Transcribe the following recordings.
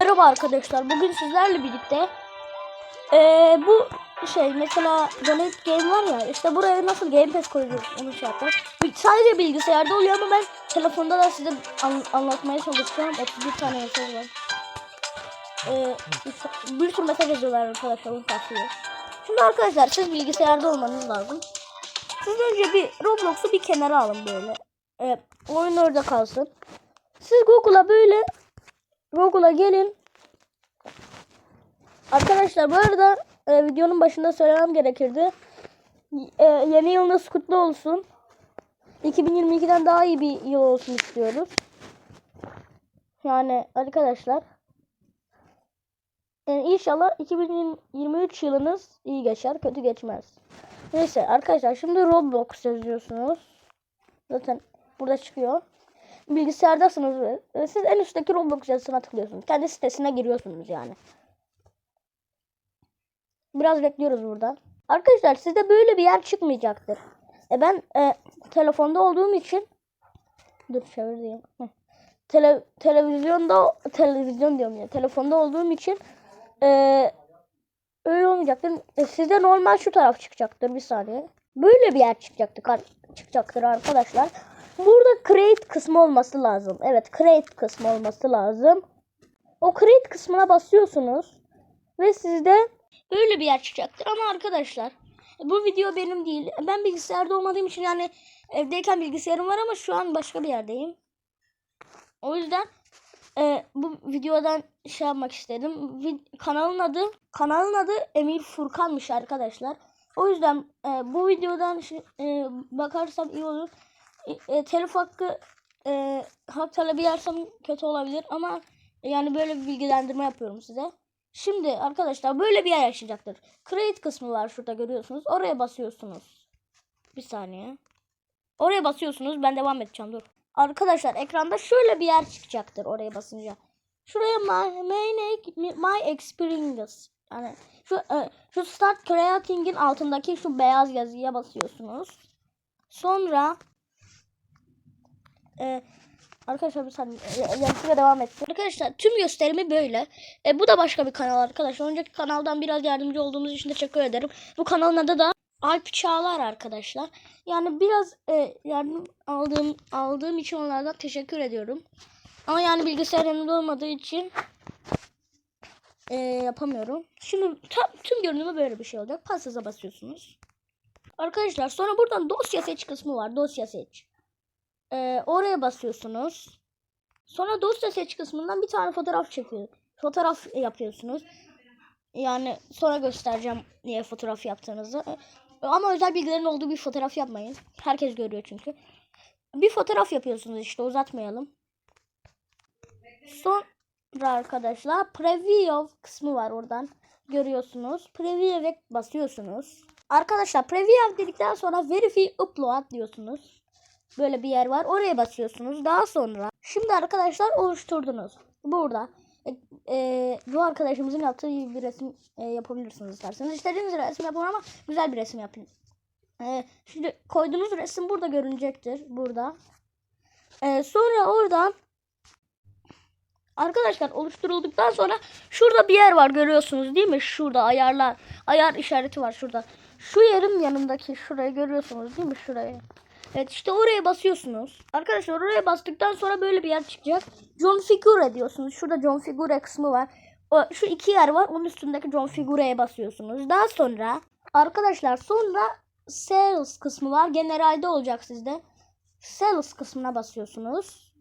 Merhaba arkadaşlar. Bugün sizlerle birlikte eee, bu şey mesela Donate Game var ya işte buraya nasıl Game Pass koyuyoruz onu şey yapacağız. Sadece bilgisayarda oluyor ama ben telefonda da size an- anlatmaya çalışacağım. 31 tane mesaj var. Eee, bir- bir sürü mesaj yazıyorlar arkadaşlar onu tavsiye. Şimdi arkadaşlar siz bilgisayarda olmanız lazım. Siz önce bir Roblox'u bir kenara alın böyle. Eee, oyun orada kalsın. Siz Google'a böyle Google'a gelin. Arkadaşlar bu arada e, videonun başında söylemem gerekirdi. E, yeni yılınız kutlu olsun. 2022'den daha iyi bir yıl olsun istiyoruz. Yani arkadaşlar. Yani inşallah 2023 yılınız iyi geçer, kötü geçmez. Neyse arkadaşlar şimdi Roblox yazıyorsunuz. Zaten burada çıkıyor bilgisayardasınız ve ve siz en üstteki Roblox yazısına tıklıyorsunuz. Kendi sitesine giriyorsunuz yani. Biraz bekliyoruz burada. Arkadaşlar sizde böyle bir yer çıkmayacaktır. E ben e, telefonda olduğum için dur çevireyim. Tele, televizyonda televizyon diyorum ya. Telefonda olduğum için e, öyle olmayacaktır. E, sizde normal şu taraf çıkacaktır bir saniye. Böyle bir yer çıkacaktır, çıkacaktır arkadaşlar. Burada create kısmı olması lazım. Evet create kısmı olması lazım. O create kısmına basıyorsunuz. Ve sizde böyle bir yer çıkacaktır. Ama arkadaşlar bu video benim değil. Ben bilgisayarda olmadığım için yani evdeyken bilgisayarım var ama şu an başka bir yerdeyim. O yüzden e, bu videodan şey yapmak istedim. Vi- kanalın adı kanalın adı Emir Furkan'mış arkadaşlar. O yüzden e, bu videodan şi- e, bakarsam iyi olur e, telif hakkı e, hak talebi yersem kötü olabilir ama yani böyle bir bilgilendirme yapıyorum size. Şimdi arkadaşlar böyle bir yer açacaktır. Create kısmı var şurada görüyorsunuz. Oraya basıyorsunuz. Bir saniye. Oraya basıyorsunuz. Ben devam edeceğim dur. Arkadaşlar ekranda şöyle bir yer çıkacaktır oraya basınca. Şuraya my, my, my experience yani şu e, şu start creating'in altındaki şu beyaz yazıya basıyorsunuz. Sonra ee, arkadaşlar bir saniye e, yazıya devam ettim. Arkadaşlar tüm gösterimi böyle. E, bu da başka bir kanal arkadaşlar. Önceki kanaldan biraz yardımcı olduğumuz için teşekkür ederim. Bu kanalın adı da Alp Çağlar arkadaşlar. Yani biraz e, yardım aldığım aldığım için onlardan teşekkür ediyorum. Ama yani bilgisayar yanımda olmadığı için e, yapamıyorum. Şimdi tam, tüm görünümü böyle bir şey olacak. Pasaza basıyorsunuz. Arkadaşlar sonra buradan dosya seç kısmı var. Dosya seç. Ee, oraya basıyorsunuz. Sonra dosya seç kısmından bir tane fotoğraf çekiyor. Fotoğraf yapıyorsunuz. Yani sonra göstereceğim niye fotoğraf yaptığınızı. Ee, Ama özel bilgilerin olduğu bir fotoğraf yapmayın. Herkes görüyor çünkü. Bir fotoğraf yapıyorsunuz işte uzatmayalım. Sonra arkadaşlar preview kısmı var oradan. Görüyorsunuz. Preview'e basıyorsunuz. Arkadaşlar preview dedikten sonra verify upload diyorsunuz. Böyle bir yer var. Oraya basıyorsunuz. Daha sonra şimdi arkadaşlar oluşturdunuz. Burada e, e, bu arkadaşımızın yaptığı bir resim e, yapabilirsiniz isterseniz. İstediğiniz resim yapın ama güzel bir resim yapın. E, şimdi koyduğunuz resim burada görünecektir. Burada. E, sonra oradan Arkadaşlar oluşturulduktan sonra şurada bir yer var görüyorsunuz değil mi? Şurada ayarlar. Ayar işareti var şurada. Şu yerin yanındaki şurayı görüyorsunuz değil mi? Şurayı. Evet işte oraya basıyorsunuz. Arkadaşlar oraya bastıktan sonra böyle bir yer çıkacak. John Figure diyorsunuz. Şurada John Figure kısmı var. O, şu iki yer var. Onun üstündeki John Figure'ye basıyorsunuz. Daha sonra arkadaşlar sonra Sales kısmı var. Generalde olacak sizde. Sales kısmına basıyorsunuz.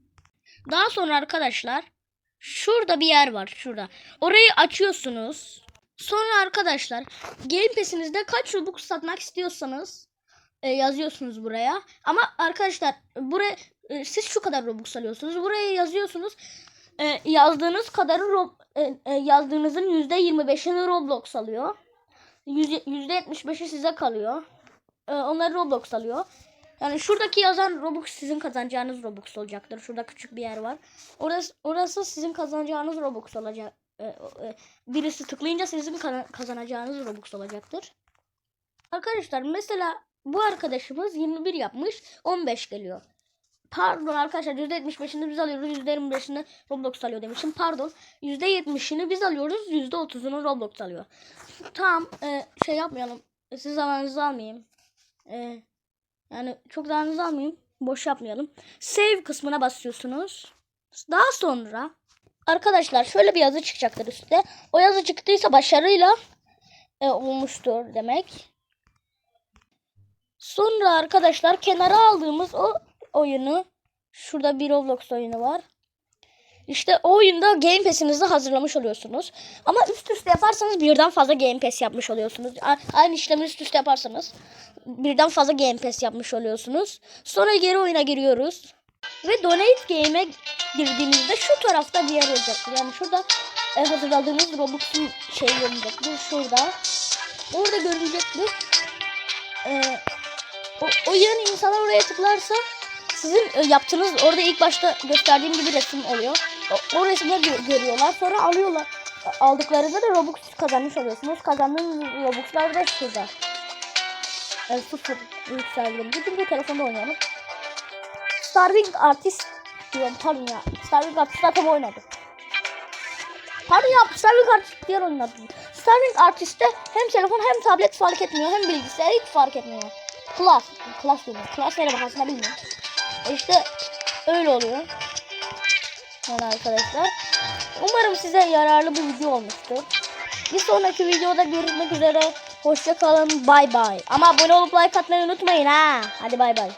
Daha sonra arkadaşlar şurada bir yer var. Şurada. Orayı açıyorsunuz. Sonra arkadaşlar Game Pass'inizde kaç Robux satmak istiyorsanız e, yazıyorsunuz buraya. Ama arkadaşlar buraya e, siz şu kadar Robux alıyorsunuz. Buraya yazıyorsunuz. E, yazdığınız kadarı Rob, e, e, yazdığınızın %25'ini Roblox alıyor. Yüz- %75'i size kalıyor. E, onları Roblox alıyor. Yani şuradaki yazan Robux sizin kazanacağınız Robux olacaktır. Şurada küçük bir yer var. Orası orası sizin kazanacağınız Robux olacak. E, e, birisi tıklayınca sizin kazanacağınız Robux olacaktır. Arkadaşlar mesela bu arkadaşımız 21 yapmış 15 geliyor. Pardon arkadaşlar %75'ini biz alıyoruz. %25'ini Roblox alıyor demişim. Pardon. %70'ini biz alıyoruz. %30'unu Roblox alıyor. Tamam. e, şey yapmayalım. E, Siz zamanınızı almayayım. E, yani çok zamanınızı almayayım. Boş yapmayalım. Save kısmına basıyorsunuz. Daha sonra arkadaşlar şöyle bir yazı çıkacaktır üstte. O yazı çıktıysa başarıyla e, olmuştur demek. Sonra arkadaşlar kenara aldığımız o oyunu şurada bir Roblox oyunu var. İşte o oyunda Game Pass'inizi hazırlamış oluyorsunuz. Ama üst üste yaparsanız birden fazla Game Pass yapmış oluyorsunuz. Aynı işlemi üst üste yaparsanız birden fazla Game Pass yapmış oluyorsunuz. Sonra geri oyuna giriyoruz. Ve Donate Game'e girdiğinizde şu tarafta bir yer olacaktır. Yani şurada e, hazırladığınız Robux'un şeyi olacaktır. Şurada. Orada görülecektir. E, o, o yan insanlar oraya tıklarsa sizin e, yaptığınız orada ilk başta gösterdiğim gibi resim oluyor. O, o resimleri gö- görüyorlar. Sonra alıyorlar. Aldıklarında da Robux kazanmış oluyorsunuz. Kazandığınız Robux'lar da şurada. E, sıfır yükseldim. Bütün bir telefonda oynayalım. Starving Artist diyorum pardon ya. Starving Artist zaten oynadı. Pardon ya Starving Artist diğer oynadı. Starving Artist'te hem telefon hem tablet fark etmiyor hem bilgisayar hiç fark etmiyor. Class. Class diyorum. Class nereye bakarsın bilmiyorum. E İşte öyle oluyor. Yani arkadaşlar. Umarım size yararlı bir video olmuştur. Bir sonraki videoda görüşmek üzere. Hoşça kalın. Bay bay. Ama abone olup like atmayı unutmayın ha. Hadi bay bay.